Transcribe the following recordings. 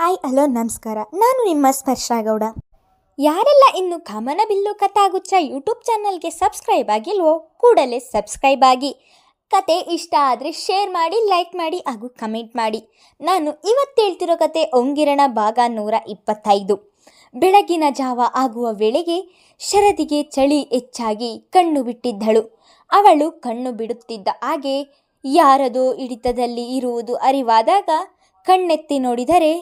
Hi, hello, ನಮಸ್ಕಾರ. ನಾನು ನಿಮ್ಮ ಸ್ಪರ್ಶ ಗೌಡ ಯಾರೆಲ್ಲ ಇನ್ನು ಕಮನ ಬಿಲ್ಲು ಕಥಾಗುಚ್ಚ ಯೂಟ್ಯೂಬ್ ಚಾನಲ್ಗೆ ಸಬ್ಸ್ಕ್ರೈಬ್ ಆಗಿಲ್ವೋ, ಕೂಡಲೇ ಸಬ್ಸ್ಕ್ರೈಬ್ ಆಗಿ. ಕತೆ ಇಷ್ಟ ಆದರೆ ಶೇರ್ ಮಾಡಿ, ಲೈಕ್ ಮಾಡಿ ಹಾಗೂ ಕಮೆಂಟ್ ಮಾಡಿ. ನಾನು ಇವತ್ತು ಹೇಳ್ತಿರೋ ಕತೆ ಒಂಗಿರಣ ಭಾಗ ನೂರ ಇಪ್ಪತ್ತೈದು. ಬೆಳಗಿನ ಜಾವ ಆಗುವ ವೇಳೆಗೆ ಶರದಿಗೆ ಚಳಿ ಹೆಚ್ಚಾಗಿ ಕಣ್ಣು ಬಿಟ್ಟಿದ್ದಳು. ಅವಳು ಕಣ್ಣು ಬಿಡುತ್ತಿದ್ದ ಹಾಗೆ ಯಾರದೋ ಹಿಡಿತದಲ್ಲಿ ಇರುವುದು ಅರಿವಾದಾಗ ಕಣ್ಣೆತ್ತಿ ನೋಡಿದರೆ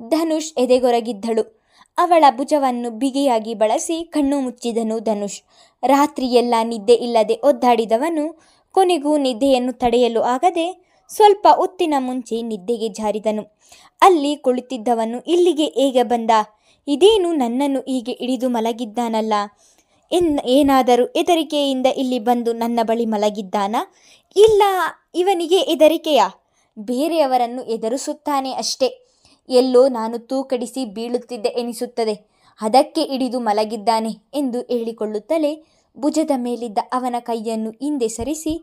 ಧನುಷ್ ಎದೆಗೊರಗಿದ್ದಳು. ಅವಳ ಭುಜವನ್ನು ಬಿಗಿಯಾಗಿ ಬಳಸಿ ಕಣ್ಣು ಮುಚ್ಚಿದನು ಧನುಷ್. ರಾತ್ರಿಯೆಲ್ಲ ನಿದ್ದೆ ಇಲ್ಲದೆ ಒದ್ದಾಡಿದವನು ಕೊನೆಗೂ ನಿದ್ದೆಯನ್ನು ತಡೆಯಲು ಆಗದೆ ಸ್ವಲ್ಪ ಹೊತ್ತಿನ ಮುಂಚೆ ನಿದ್ದೆಗೆ ಜಾರಿದನು. ಅಲ್ಲಿ ಕುಳಿತಿದ್ದವನು, ಇಲ್ಲಿಗೆ ಹೇಗೆ ಬಂದ? ಇದೇನು ನನ್ನನ್ನು ಹೀಗೆ ಇಳಿದು ಮಲಗಿದ್ದಾನಲ್ಲ? ಎನ್, ಏನಾದರೂ ಹೆದರಿಕೆಯಿಂದ ಇಲ್ಲಿ ಬಂದು ನನ್ನ ಬಳಿ ಮಲಗಿದ್ದಾನ? ಇಲ್ಲ, ಇವನಿಗೆ ಹೆದರಿಕೆಯ? ಬೇರೆಯವರನ್ನು ಎದುರಿಸುತ್ತಾನೆ ಅಷ್ಟೇ. ಎಲ್ಲೋ ನಾನು ತೂಕಡಿಸಿ ಬೀಳುತ್ತಿದ್ದೆ ಎನಿಸುತ್ತದೆ. ಅದಕ್ಕೆ ಹಿಡಿದು ಮಲಗಿದ್ದಾನೆ ಎಂದು ಹೇಳಿಕೊಳ್ಳುತ್ತಲೇ ಭುಜದ ಮೇಲಿದ್ದ ಅವನ ಕೈಯನ್ನು ಹಿಂದೆ ಸರಿಸಿ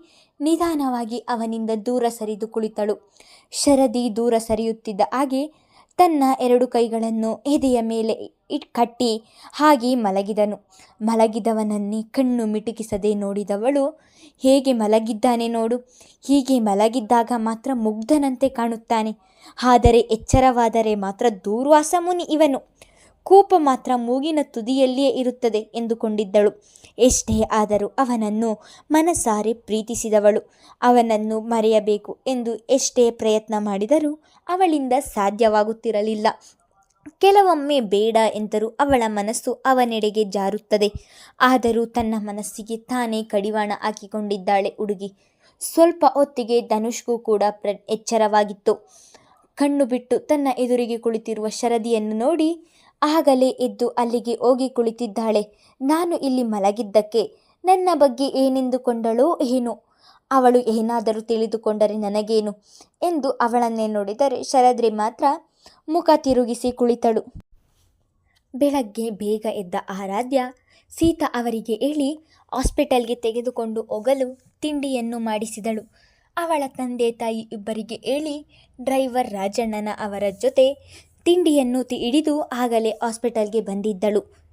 ನಿಧಾನವಾಗಿ ಅವನಿಂದ ದೂರ ಸರಿದು ಕುಳಿತಳು. ಶರದಿ ದೂರ ಸರಿಯುತ್ತಿದ್ದ ಹಾಗೆ ತನ್ನ ಎರಡು ಕೈಗಳನ್ನು ಎದೆಯ ಮೇಲೆ ಇಟ್ ಕಟ್ಟಿ ಹಾಗೆ ಮಲಗಿದನು. ಮಲಗಿದವನನ್ನೇ ಕಣ್ಣು ಮಿಟುಕಿಸದೆ ನೋಡಿದವಳು, ಹೇಗೆ ಮಲಗಿದ್ದಾನೆ ನೋಡು. ಹೀಗೆ ಮಲಗಿದ್ದಾಗ ಮಾತ್ರ ಮುಗ್ಧನಂತೆ ಕಾಣುತ್ತಾನೆ. ಆದರೆ ಎಚ್ಚರವಾದರೆ ಮಾತ್ರ ದೂರ್ವಾಸ ಮುನಿ ಇವನು. ಕೋಪ ಮಾತ್ರ ಮೂಗಿನ ತುದಿಯಲ್ಲಿಯೇ ಇರುತ್ತದೆ ಎಂದುಕೊಂಡಿದ್ದಳು. ಎಷ್ಟೇ ಆದರೂ ಅವನನ್ನು ಮನಸಾರೆ ಪ್ರೀತಿಸಿದವಳು. ಅವನನ್ನು ಮರೆಯಬೇಕು ಎಂದು ಎಷ್ಟೇ ಪ್ರಯತ್ನ ಮಾಡಿದರೂ ಅವಳಿಂದ ಸಾಧ್ಯವಾಗುತ್ತಿರಲಿಲ್ಲ. ಕೆಲವೊಮ್ಮೆ ಬೇಡ ಎಂದರೂ ಅವಳ ಮನಸ್ಸು ಅವನೆಡೆಗೆ ಜಾರುತ್ತದೆ. ಆದರೂ ತನ್ನ ಮನಸ್ಸಿಗೆ ತಾನೇ ಕಡಿವಾಣ ಹಾಕಿಕೊಂಡಿದ್ದಾಳೆ ಹುಡುಗಿ. ಸ್ವಲ್ಪ ಹೊತ್ತಿಗೆ ಧನುಷ್ಗೂ ಕೂಡ ಪ್ರ, ಎಚ್ಚರವಾಗಿತ್ತು. ಕಣ್ಣು ಬಿಟ್ಟು ತನ್ನ ಎದುರಿಗೆ ಕುಳಿತಿರುವ ಶರದಿಯನ್ನು ನೋಡಿ ಆಗಲೇ ಎದ್ದು ಅಲ್ಲಿಗೆ ಹೋಗಿ ಕುಳಿತಿದ್ದಾಳೆ. ನಾನು ಇಲ್ಲಿ ಮಲಗಿದ್ದಕ್ಕೆ ನನ್ನ ಬಗ್ಗೆ ಏನೆಂದುಕೊಂಡಳೋ ಏನೋ? ಅವಳು ಏನಾದರೂ ತಿಳಿದುಕೊಂಡರೆ ನನಗೇನು? ಎಂದು ಅವಳನ್ನೇ ನೋಡಿದರೆ ಶರದ್ರಿ ಮಾತ್ರ ಮುಖ ತಿರುಗಿಸಿ ಕುಳಿತಳು. ಬೆಳಗ್ಗೆ ಬೇಗ ಎದ್ದ ಆರಾಧ್ಯ ಸೀತಾ ಅವರಿಗೆ ಹೇಳಿ ಹಾಸ್ಪಿಟಲ್ಗೆ ತೆಗೆದುಕೊಂಡು ಹೋಗಲು ತಿಂಡಿಯನ್ನು ಮಾಡಿಸಿದಳು. ಅವಳ ತಂದೆ ತಾಯಿ ಇಬ್ಬರಿಗೆ ಹೇಳಿ, ಡ್ರೈವರ್ ರಾಜಣ್ಣನ ಅವರ ಜೊತೆ ತಿಂಡಿಯನ್ನು ಹಿಡಿದು ಆಗಲೇ ಹಾಸ್ಪಿಟಲ್ಗೆ ಬಂದಿದ್ದಳು.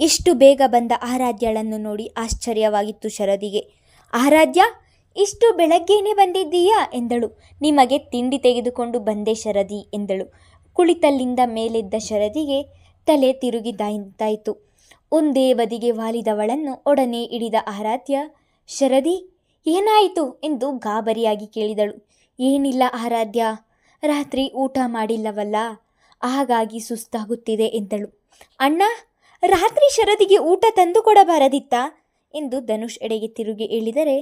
ಇಷ್ಟು ಬೇಗ ಬಂದ ಆರಾಧ್ಯಳನ್ನು ನೋಡಿ ಆಶ್ಚರ್ಯವಾಗಿತ್ತು ಶರದಿಗೆ. ಆರಾಧ್ಯ, ಇಷ್ಟು ಬೆಳಗ್ಗೆನೇ ಬಂದಿದ್ದೀಯಾ? ಎಂದಳು. ನಿಮಗೆ ತಿಂಡಿ ತೆಗೆದುಕೊಂಡು ಬಂದೆ ಶರದಿ, ಎಂದಳು. ಕುಳಿತಲ್ಲಿಂದ ಮೇಲೆದ್ದ ಶರದಿಗೆ ತಲೆ ತಿರುಗಿದಾಯಿತಾಯಿತು. ಒಂದೇ ಬದಿಗೆ ವಾಲಿದವಳನ್ನು ಒಡನೆ ಹಿಡಿದ ಆರಾಧ್ಯ, ಶರದಿ ಏನಾಯಿತು ಎಂದು ಗಾಬರಿಯಾಗಿ ಕೇಳಿದಳು. ಏನಿಲ್ಲ ಆರಾಧ್ಯ, ರಾತ್ರಿ ಊಟ ಮಾಡಿಲ್ಲವಲ್ಲ, ಹಾಗಾಗಿ ಸುಸ್ತಾಗುತ್ತಿದೆ ಎಂದಳು. ಅಣ್ಣ, ರಾತ್ರಿ ಶರದಿಗೆ ಊಟ ತಂದು ಕೊಡಬಾರದಿತ್ತಾ ಎಂದು ಧನುಷ್ ಎಡೆಗೆ ತಿರುಗಿ ಹೇಳಿದರೆ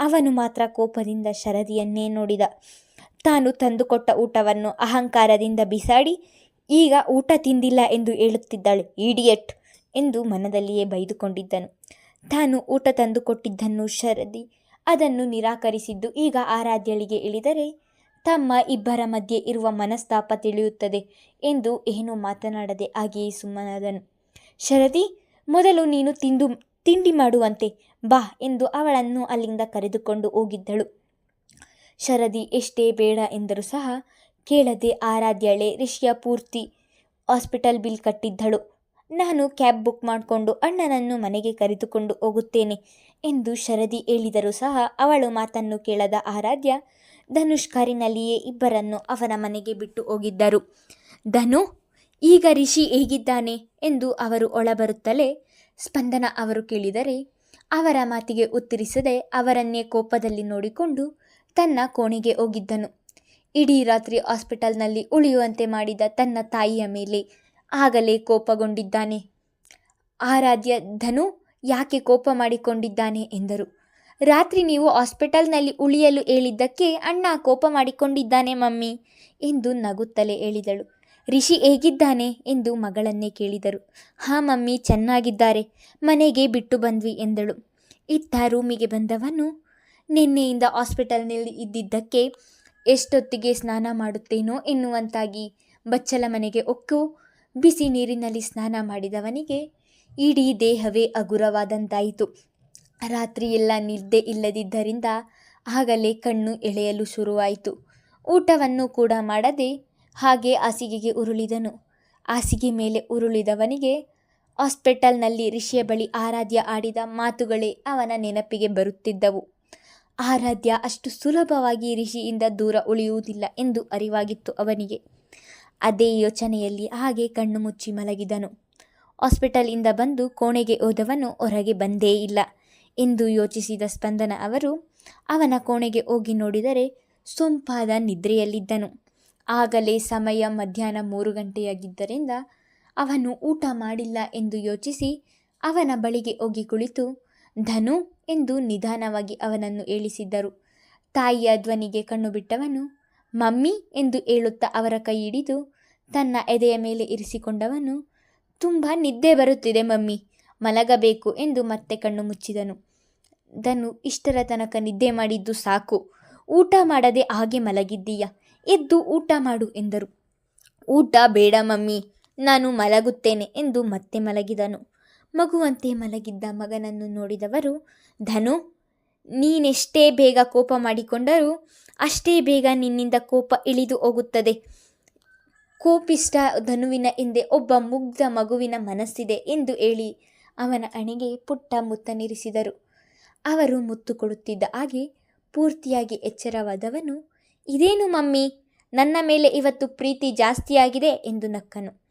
ಅವನು ಮಾತ್ರ ಕೋಪದಿಂದ ಶರದಿಯನ್ನೇ ನೋಡಿದ. ತಾನು ತಂದುಕೊಟ್ಟ ಊಟವನ್ನು ಅಹಂಕಾರದಿಂದ ಬಿಸಾಡಿ, ಈಗ ಊಟ ತಿಂದಿಲ್ಲ ಎಂದು ಹೇಳುತ್ತಿದ್ದಾಳೆ ಈಡಿಯಟ್ ಎಂದು ಮನದಲ್ಲಿಯೇ ಬೈದುಕೊಂಡಿದ್ದನು. ತಾನು ಊಟ ತಂದುಕೊಟ್ಟಿದ್ದನ್ನು ಶರದಿ ಅದನ್ನು ನಿರಾಕರಿಸಿದ್ದು ಈಗ ಆರಾಧ್ಯಳಿಗೆ ಇಳಿದರೆ ತಮ್ಮ ಇಬ್ಬರ ಮಧ್ಯೆ ಇರುವ ಮನಸ್ತಾಪ ತಿಳಿಯುತ್ತದೆ ಎಂದು ಏನೂ ಮಾತನಾಡದೆ ಹಾಗೆಯೇ ಸುಮ್ಮನಾದನು. ಶರದಿ, ಮೊದಲು ನೀನು ತಿಂದು, ತಿಂಡಿ ಮಾಡುವಂತೆ ಬಾ ಎಂದು ಅವಳನ್ನು ಅಲ್ಲಿಂದ ಕರೆದುಕೊಂಡು ಹೋಗಿದ್ದಳು. ಶರದಿ, ಎಷ್ಟೇ ಬೇಡ ಎಂದರೂ ಸಹ ಕೇಳದೆ ಆರಾಧ್ಯಳೆ ರಿಷಿಯ ಪೂರ್ತಿ ಹಾಸ್ಪಿಟಲ್ ಬಿಲ್ ಕಟ್ಟಿದ್ದಳು. ನಾನು ಕ್ಯಾಬ್ ಬುಕ್ ಮಾಡಿಕೊಂಡು ಅಣ್ಣನನ್ನು ಮನೆಗೆ ಕರೆದುಕೊಂಡು ಹೋಗುತ್ತೇನೆ ಎಂದು ಶರದಿ ಹೇಳಿದರೂ ಸಹ ಅವಳು ಮಾತನ್ನು ಕೇಳದ ಆರಾಧ್ಯ ಧನುಷ್ ಕಾರಿನಲ್ಲಿಯೇ ಇಬ್ಬರನ್ನು ಅವರ ಮನೆಗೆ ಬಿಟ್ಟು ಹೋಗಿದ್ದರು. ಧನು, ಈಗ ರಿಷಿ ಹೇಗಿದ್ದಾನೆ ಎಂದು ಅವರು ಒಳಬರುತ್ತಲೇ ಸ್ಪಂದನ ಅವರು ಕೇಳಿದರೆ, ಅವರ ಮಾತಿಗೆ ಉತ್ತರಿಸದೆ ಅವರನ್ನೇ ಕೋಪದಲ್ಲಿ ನೋಡಿಕೊಂಡು ತನ್ನ ಕೋಣೆಗೆ ಹೋಗಿದ್ದನು. ಇಡೀ ರಾತ್ರಿ ಹಾಸ್ಪಿಟಲ್ನಲ್ಲಿ ಉಳಿಯುವಂತೆ ಮಾಡಿದ ತನ್ನ ತಾಯಿಯ ಮೇಲೆ ಆಗಲೇ ಕೋಪಗೊಂಡಿದ್ದಾನೆ. ಆರಾಧ್ಯ ಧನು ಯಾಕೆ ಕೋಪ ಮಾಡಿಕೊಂಡಿದ್ದಾನೆ ಎಂದರು. ರಾತ್ರಿ ನೀವು ಹಾಸ್ಪಿಟಲ್ನಲ್ಲಿ ಉಳಿಯಲು ಹೇಳಿದ್ದಕ್ಕೆ ಅಣ್ಣ ಕೋಪ ಮಾಡಿಕೊಂಡಿದ್ದಾನೆ ಮಮ್ಮಿ ಎಂದು ನಗುತ್ತಲೇ ಹೇಳಿದಳು. ರಿಷಿ ಹೇಗಿದ್ದಾನೆ ಎಂದು ಮಗಳನ್ನೇ ಕೇಳಿದರು. ಹಾ ಮಮ್ಮಿ, ಚೆನ್ನಾಗಿದ್ದಾರೆ. ಮನೆಗೆ ಬಿಟ್ಟು ಬಂದ್ವಿ ಎಂದಳು. ಇತ್ತ ರೂಮಿಗೆ ಬಂದವನು ನಿನ್ನೆಯಿಂದ ಹಾಸ್ಪಿಟಲ್ನಲ್ಲಿ ಇದ್ದಿದ್ದಕ್ಕೆ ಎಷ್ಟೊತ್ತಿಗೆ ಸ್ನಾನ ಮಾಡುತ್ತೇನೋ ಎನ್ನುವಂತಾಗಿ ಬಚ್ಚಲ ಮನೆಗೆ ಒಕ್ಕು ಬಿಸಿ ನೀರಿನಲ್ಲಿ ಸ್ನಾನ ಮಾಡಿದವನಿಗೆ ಇಡೀ ದೇಹವೇ ಹಗುರವಾದಂತಾಯಿತು ರಾತ್ರಿಯೆಲ್ಲ ನಿದ್ದೆ ಇಲ್ಲದಿದ್ದರಿಂದ ಆಗಲೇ ಕಣ್ಣು ಎಳೆಯಲು ಶುರುವಾಯಿತು. ಊಟವನ್ನು ಕೂಡ ಮಾಡದೆ ಹಾಗೆ ಹಾಸಿಗೆಗೆ ಉರುಳಿದನು. ಹಾಸಿಗೆ ಮೇಲೆ ಉರುಳಿದವನಿಗೆ ಹಾಸ್ಪಿಟಲ್ನಲ್ಲಿ ರಿಷಿಯ ಬಳಿ ಆರಾಧ್ಯ ಆಡಿದ ಮಾತುಗಳೇ ಅವನ ನೆನಪಿಗೆ ಬರುತ್ತಿದ್ದವು. ಆರಾಧ್ಯ ಅಷ್ಟು ಸುಲಭವಾಗಿ ರಿಷಿಯಿಂದ ದೂರ ಉಳಿಯುವುದಿಲ್ಲ ಎಂದು ಅರಿವಾಗಿತ್ತು ಅವನಿಗೆ. ಅದೇ ಯೋಚನೆಯಲ್ಲಿ ಹಾಗೆ ಕಣ್ಣು ಮುಚ್ಚಿ ಮಲಗಿದನು. ಹಾಸ್ಪಿಟಲಿಂದ ಬಂದು ಕೋಣೆಗೆ ಹೋದವನು ಹೊರಗೆ ಬಂದೇ ಇಲ್ಲ. ಎಂದು ಯೋಚಿಸಿದ ಸ್ಪಂದನ ಅವರು ಅವನ ಕೋಣೆಗೆ ಹೋಗಿ ನೋಡಿದರೆ ಸೊಂಪಾದ ನಿದ್ರೆಯಲ್ಲಿದ್ದನು. ಆಗಲೇ ಸಮಯ ಮಧ್ಯಾಹ್ನ ಮೂರು ಗಂಟೆಯಾಗಿದ್ದರಿಂದ ಅವನು ಊಟ ಮಾಡಿಲ್ಲ ಎಂದು ಯೋಚಿಸಿ ಅವನ ಬಳಿಗೆ ಹೋಗಿ ಕುಳಿತು ಧನು ಎಂದು ನಿಧಾನವಾಗಿ ಅವನನ್ನು ಏಳಿಸಿದ್ದರು ತಾಯಿಯ ಧ್ವನಿಗೆ ಕಣ್ಣು ಬಿಟ್ಟವನು ಮಮ್ಮಿ ಎಂದು ಹೇಳುತ್ತಾ ಅವರ ಕೈ ಹಿಡಿದು ತನ್ನ ಎದೆಯ ಮೇಲೆ ಇರಿಸಿಕೊಂಡವನು, ತುಂಬ ನಿದ್ದೆ ಬರುತ್ತಿದೆ ಮಮ್ಮಿ, ಮಲಗಬೇಕು ಎಂದು ಮತ್ತೆ ಕಣ್ಣು ಮುಚ್ಚಿದನು. ಧನು ಇಷ್ಟರ ತನಕ ನಿದ್ದೆ ಮಾಡಿದ್ದು ಸಾಕು. ಊಟ ಮಾಡದೆ ಹಾಗೆ ಮಲಗಿದ್ದೀಯ? ಎದ್ದು ಊಟ ಮಾಡು ಎಂದರು. ಊಟ ಬೇಡ ಮಮ್ಮಿ, ನಾನು ಮಲಗುತ್ತೇನೆ ಎಂದು ಮತ್ತೆ ಮಲಗಿದನು. ಮಗುವಂತೆ ಮಲಗಿದ್ದ ಮಗನನ್ನು ನೋಡಿದವರು ಧನು ನೀನೆಷ್ಟೇ ಬೇಗ ಕೋಪ ಮಾಡಿಕೊಂಡರೂ ಅಷ್ಟೇ ಬೇಗ ನಿನ್ನಿಂದ ಕೋಪ ಇಳಿದು ಹೋಗುತ್ತದೆ. ಕೋಪಿಷ್ಟ ಧನುವಿನ ಹಿಂದೆ ಒಬ್ಬ ಮುಗ್ಧ ಮಗುವಿನ ಮನಸ್ಸಿದೆ ಎಂದು ಹೇಳಿ ಅವನ ಅಣೆಗೆ ಪುಟ್ಟ ಮುತ್ತನಿರಿಸಿದರು ಅವರು ಮುತ್ತು ಕೊಡುತ್ತಿದ್ದ ಹಾಗೆ ಪೂರ್ತಿಯಾಗಿ ಎಚ್ಚರವಾದವನು, ಇದೇನು ಮಮ್ಮಿ, ನನ್ನ ಮೇಲೆ ಇವತ್ತು ಪ್ರೀತಿ ಜಾಸ್ತಿಯಾಗಿದೆ ಎಂದು ನಕ್ಕನು.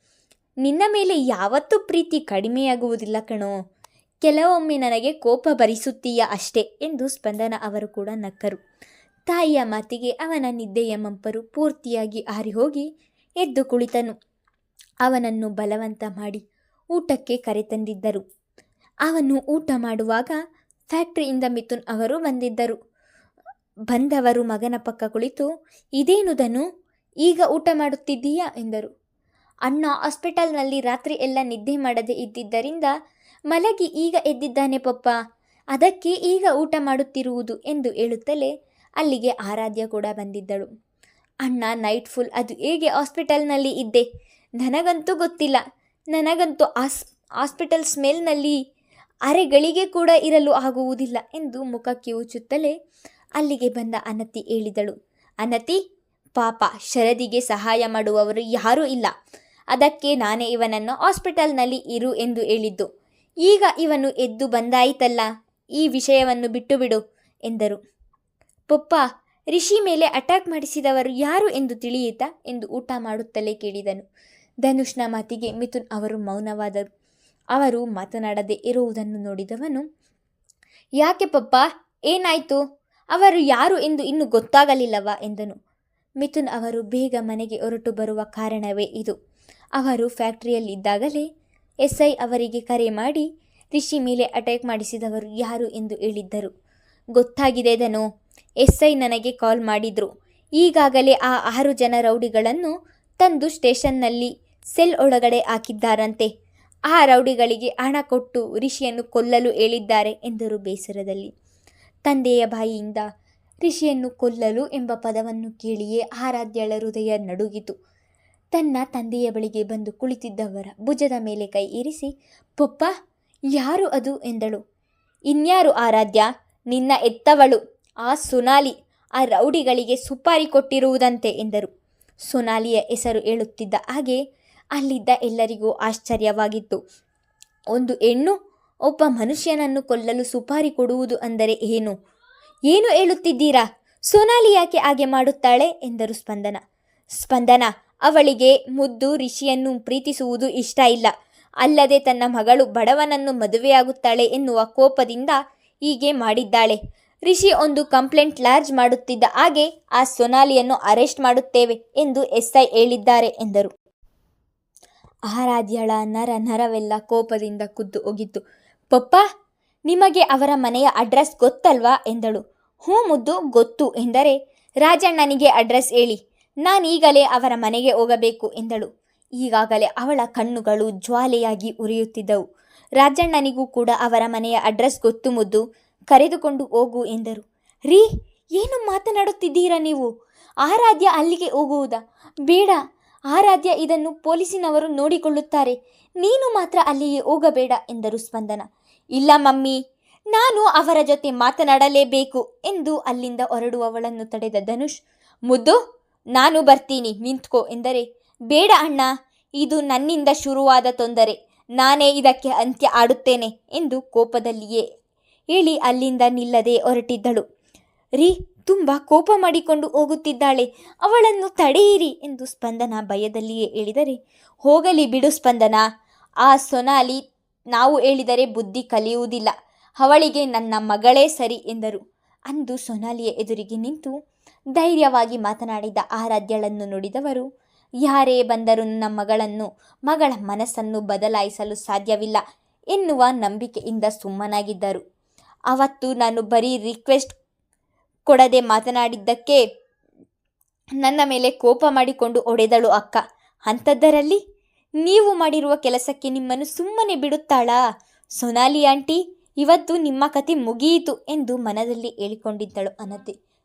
ನಿನ್ನ ಮೇಲೆ ಯಾವತ್ತೂ ಪ್ರೀತಿ ಕಡಿಮೆಯಾಗುವುದಿಲ್ಲ ಕಣೋ. ಕೆಲವೊಮ್ಮೆ ನನಗೆ ಕೋಪ ಭರಿಸುತ್ತೀಯ ಅಷ್ಟೇ ಎಂದು ಸ್ಪಂದನ ಅವರು ಕೂಡ ನಕ್ಕರು. ತಾಯಿಯ ಮಾತಿಗೆ ಅವನ ನಿದ್ದೆಯ ಮಂಪರು ಪೂರ್ತಿಯಾಗಿ ಹಾರಿಹೋಗಿ ಎದ್ದು ಕುಳಿತನು. ಅವನನ್ನು ಬಲವಂತ ಮಾಡಿ ಊಟಕ್ಕೆ ಕರೆತಂದಿದ್ದರು ಅವನು ಊಟ ಮಾಡುವಾಗ ಫ್ಯಾಕ್ಟ್ರಿಯಿಂದ ಮಿಥುನ್ ಅವರು ಬಂದಿದ್ದರು. ಬಂದವರು ಮಗನ ಪಕ್ಕ ಕುಳಿತು ಇದೇನು ಧನು ಈಗ ಊಟ ಮಾಡುತ್ತಿದ್ದೀಯಾ? ಎಂದರು. ಅಣ್ಣ, ಹಾಸ್ಪಿಟಲ್ನಲ್ಲಿ ರಾತ್ರಿ ಎಲ್ಲ ನಿದ್ದೆ ಮಾಡದೆ ಇದ್ದಿದ್ದರಿಂದ ಮಲಗಿ ಈಗ ಎದ್ದಿದ್ದಾನೆ ಪಪ್ಪ. ಅದಕ್ಕೆ ಈಗ ಊಟ ಮಾಡುತ್ತಿರುವುದು ಎಂದು ಹೇಳುತ್ತಲೇ ಅಲ್ಲಿಗೆ ಆರಾಧ್ಯ ಕೂಡ ಬಂದಿದ್ದಳು. ಅಣ್ಣ ನೈಟ್ ಫುಲ್ ಅದು ಹೇಗೆ ಹಾಸ್ಪಿಟಲ್ನಲ್ಲಿ ಇದ್ದೆ? ನನಗಂತೂ ಗೊತ್ತಿಲ್ಲ. ನನಗಂತೂ ಆಸ್ ಹಾಸ್ಪಿಟಲ್ ಸ್ಮೆಲ್ನಲ್ಲಿ ಅರೆಗಳಿಗೆ ಕೂಡ ಇರಲು ಆಗುವುದಿಲ್ಲ ಎಂದು ಮುಖ ಕಿವುಚುತ್ತಲೇ ಅಲ್ಲಿಗೆ ಬಂದ ಅನತಿ ಹೇಳಿದಳು. ಅನತಿ, ಪಾಪ, ಶರದಿಗೆ ಸಹಾಯ ಮಾಡುವವರು ಯಾರೂ ಇಲ್ಲ. ಅದಕ್ಕೆ ನಾನೇ ಇವನನ್ನು ಹಾಸ್ಪಿಟಲ್ನಲ್ಲಿ ಇರು ಎಂದು ಹೇಳಿದ್ದು. ಈಗ ಇವನು ಎದ್ದು ಬಂದಾಯಿತಲ್ಲ, ಈ ವಿಷಯವನ್ನು ಬಿಟ್ಟು ಬಿಡು ಎಂದರು. ಪಪ್ಪ, ರಿಷಿ ಮೇಲೆ ಅಟ್ಯಾಕ್ ಮಾಡಿಸಿದವರು ಯಾರು ಎಂದು ತಿಳಿಯಿತಾ? ಎಂದು ಊಟ ಮಾಡುತ್ತಲೇ ಕೇಳಿದನು. ಧನುಷ್ನ ಮಾತಿಗೆ ಮಿಥುನ್ ಅವರು ಮೌನವಾದರು. ಅವರು ಮಾತನಾಡದೆ ಇರುವುದನ್ನು ನೋಡಿದವನು, ಯಾಕೆ ಪಪ್ಪ, ಏನಾಯಿತು? ಅವರು ಯಾರು ಎಂದು ಇನ್ನೂ ಗೊತ್ತಾಗಲಿಲ್ಲವಾ? ಎಂದನು. ಮಿಥುನ್ ಅವರು ಬೇಗ ಮನೆಗೆ ಹೊರಟು ಬರುವ ಕಾರಣವೇ ಇದು. ಅವರು ಫ್ಯಾಕ್ಟರಿಯಲ್ಲಿದ್ದಾಗಲೇ ಎಸ್ ಐ ಅವರಿಗೆ ಕರೆ ಮಾಡಿ ರಿಷಿ ಮೇಲೆ ಅಟ್ಯಾಕ್ ಮಾಡಿಸಿದವರು ಯಾರು ಎಂದು ಹೇಳಿದ್ದರು. ಗೊತ್ತಾಗಿದೆ ಧನು, ಎಸ್ಐ ನನಗೆ ಕಾಲ್ ಮಾಡಿದ್ರು. ಈಗಾಗಲೇ ಆ ಆರು ಜನ ರೌಡಿಗಳನ್ನು ತಂದು ಸ್ಟೇಷನ್ನಲ್ಲಿ ಸೆಲ್ ಒಳಗಡೆ ಹಾಕಿದ್ದಾರಂತೆ. ಆ ರೌಡಿಗಳಿಗೆ ಹಣ ಕೊಟ್ಟು ರಿಷಿಯನ್ನು ಕೊಲ್ಲಲು ಹೇಳಿದ್ದಾರೆ ಎಂದರು ಬೇಸರದಲ್ಲಿ. ತಂದೆಯ ಬಾಯಿಯಿಂದ ರಿಷಿಯನ್ನು ಕೊಲ್ಲಲು ಎಂಬ ಪದವನ್ನು ಕೇಳಿಯೇ ಆರಾಧ್ಯಳ ಹೃದಯ ನಡುಗಿತು. ತನ್ನ ತಂದೆಯ ಬಳಿಗೆ ಬಂದು ಕುಳಿತಿದ್ದವರ ಭುಜದ ಮೇಲೆ ಕೈ ಇರಿಸಿ, ಪೊಪ್ಪ, ಯಾರು ಅದು? ಎಂದಳು. ಇನ್ಯಾರು ಆರಾಧ್ಯ? ನಿನ್ನ ಎತ್ತವಳು ಆ ಸೊನಾಲಿ, ಆ ರೌಡಿಗಳಿಗೆ ಸುಪಾರಿ ಕೊಟ್ಟಿರುವುದಂತೆ ಎಂದರು. ಸೊನಾಲಿಯ ಹೆಸರು ಹೇಳುತ್ತಿದ್ದ ಹಾಗೆ ಅಲ್ಲಿದ್ದ ಎಲ್ಲರಿಗೂ ಆಶ್ಚರ್ಯವಾಗಿತ್ತು. ಒಂದು ಹೆಣ್ಣು ಒಬ್ಬ ಮನುಷ್ಯನನ್ನು ಕೊಲ್ಲಲು ಸುಪಾರಿ ಕೊಡುವುದು ಅಂದರೆ ಏನು? ಏನು ಹೇಳುತ್ತಿದ್ದೀರಾ? ಸೋನಾಲಿ ಯಾಕೆ ಹಾಗೆ ಮಾಡುತ್ತಾಳೆ? ಎಂದರು ಸ್ಪಂದನ. ಸ್ಪಂದನ ಅವಳಿಗೆ ಮುದ್ದು ರಿಷಿಯನ್ನು ಪ್ರೀತಿಸುವುದು ಇಷ್ಟ ಇಲ್ಲ. ಅಲ್ಲದೆ ತನ್ನ ಮಗಳು ಬಡವನನ್ನು ಮದುವೆಯಾಗುತ್ತಾಳೆ ಎನ್ನುವ ಕೋಪದಿಂದ ಹೀಗೆ ಮಾಡಿದ್ದಾಳೆ. ರಿಷಿ ಒಂದು ಕಂಪ್ಲೇಂಟ್ ಲಾರ್ಜ್ ಮಾಡುತ್ತಿದ್ದ ಹಾಗೆ ಆ ಸೊನಾಲಿಯನ್ನು ಅರೆಸ್ಟ್ ಮಾಡುತ್ತೇವೆ ಎಂದು ಎಸ್ಐ ಹೇಳಿದ್ದಾರೆ ಎಂದರು. ಆರಾಧ್ಯಳ ನರ ನರವೆಲ್ಲ ಕೋಪದಿಂದ ಕುದ್ದು ಹೋಗಿತ್ತು. ಪಪ್ಪ, ನಿಮಗೆ ಅವರ ಮನೆಯ ಅಡ್ರೆಸ್ ಗೊತ್ತಲ್ವಾ? ಎಂದಳು. ಹ್ಞೂ ಮುದ್ದು, ಗೊತ್ತು ಎಂದರೆ ರಾಜಣ್ಣನಿಗೆ ಅಡ್ರೆಸ್ ಹೇಳಿ. ನಾನೀಗಲೇ ಅವರ ಮನೆಗೆ ಹೋಗಬೇಕು ಎಂದಳು. ಈಗಾಗಲೇ ಅವಳ ಕಣ್ಣುಗಳು ಜ್ವಾಲೆಯಾಗಿ ಉರಿಯುತ್ತಿದ್ದವು. ರಾಜಣ್ಣನಿಗೂ ಕೂಡ ಅವರ ಮನೆಯ ಅಡ್ರೆಸ್ ಗೊತ್ತು ಮುದ್ದು ಕರೆದುಕೊಂಡು ಹೋಗು ಎಂದರು. ರೀ, ಏನು ಮಾತನಾಡುತ್ತಿದ್ದೀರಾ ನೀವು? ಆರಾಧ್ಯ ಅಲ್ಲಿಗೆ ಹೋಗುವುದಾ? ಬೇಡ, ಆರಾಧ್ಯ ಇದನ್ನು ಪೊಲೀಸಿನವರು ನೋಡಿಕೊಳ್ಳುತ್ತಾರೆ. ನೀನು ಮಾತ್ರ ಅಲ್ಲಿಗೆ ಹೋಗಬೇಡ ಎಂದರು ಸ್ಪಂದನ. ಇಲ್ಲ ಮಮ್ಮಿ, ನಾನು ಅವರ ಜೊತೆ ಮಾತನಾಡಲೇಬೇಕು ಎಂದು ಅಲ್ಲಿಂದ ಹೊರಡುವವಳನ್ನು ತಡೆದ ಧನುಷ್, ಮುದ್ದು ನಾನು ಬರ್ತೀನಿ, ನಿಂತ್ಕೋ ಎಂದರೆ, ಬೇಡ ಅಣ್ಣ, ಇದು ನನ್ನಿಂದ ಶುರುವಾದ ತೊಂದರೆ, ನಾನೇ ಇದಕ್ಕೆ ಅಂತ್ಯ ಆಡುತ್ತೇನೆ ಎಂದು ಕೋಪದಲ್ಲಿಯೇ ಹೇಳಿ ಅಲ್ಲಿಂದ ನಿಲ್ಲದೆ ಹೊರಟಿದ್ದಳು. ರೀ, ತುಂಬ ಕೋಪ ಮಾಡಿಕೊಂಡು ಹೋಗುತ್ತಿದ್ದಾಳೆ, ಅವಳನ್ನು ತಡೆಯಿರಿ ಎಂದು ಸ್ಪಂದನ ಭಯದಲ್ಲಿಯೇ ಹೇಳಿದರೆ ಹೋಗಲಿ ಬಿಡು ಸ್ಪಂದನ, ಆ ಸೊನಾಲಿ ನಾವು ಹೇಳಿದರೆ ಬುದ್ಧಿ ಕಲಿಯುವುದಿಲ್ಲ, ಅವಳಿಗೆ ನನ್ನ ಮಗಳೇ ಸರಿ ಎಂದರು. ಅಂದು ಸೊನಾಲಿಯ ಎದುರಿಗೆ ನಿಂತು ಧೈರ್ಯವಾಗಿ ಮಾತನಾಡಿದ ಆರಾಧ್ಯಳನ್ನು ನುಡಿದವರು, ಯಾರೇ ಬಂದರೂ ನನ್ನ ಮಗಳನ್ನು ಮಗಳ ಮನಸ್ಸನ್ನು ಬದಲಾಯಿಸಲು ಸಾಧ್ಯವಿಲ್ಲ ಎನ್ನುವ ನಂಬಿಕೆಯಿಂದ ಸುಮ್ಮನಾಗಿದ್ದರು. ಅವತ್ತು ನಾನು ಬರೀ ರಿಕ್ವೆಸ್ಟ್ ಕೊಡದೆ ಮಾತನಾಡಿದ್ದಕ್ಕೆ ನನ್ನ ಮೇಲೆ ಕೋಪ ಮಾಡಿಕೊಂಡು ಒಡೆದಳು ಅಕ್ಕ. ಅಂಥದ್ದರಲ್ಲಿ? ನೀವು ಮಾಡಿರುವ ಕೆಲಸಕ್ಕೆ ನಿಮ್ಮನ್ನು ಸುಮ್ಮನೆ ಬಿಡುತ್ತಾಳಾ? ಸೊನಾಲಿ ಆಂಟಿ, ಇವತ್ತು ನಿಮ್ಮ ಕತೆ ಮುಗಿಯಿತು ಎಂದು ಮನದಲ್ಲಿ ಹೇಳಿಕೊಂಡಿದ್ದಳು ಅನತೆ.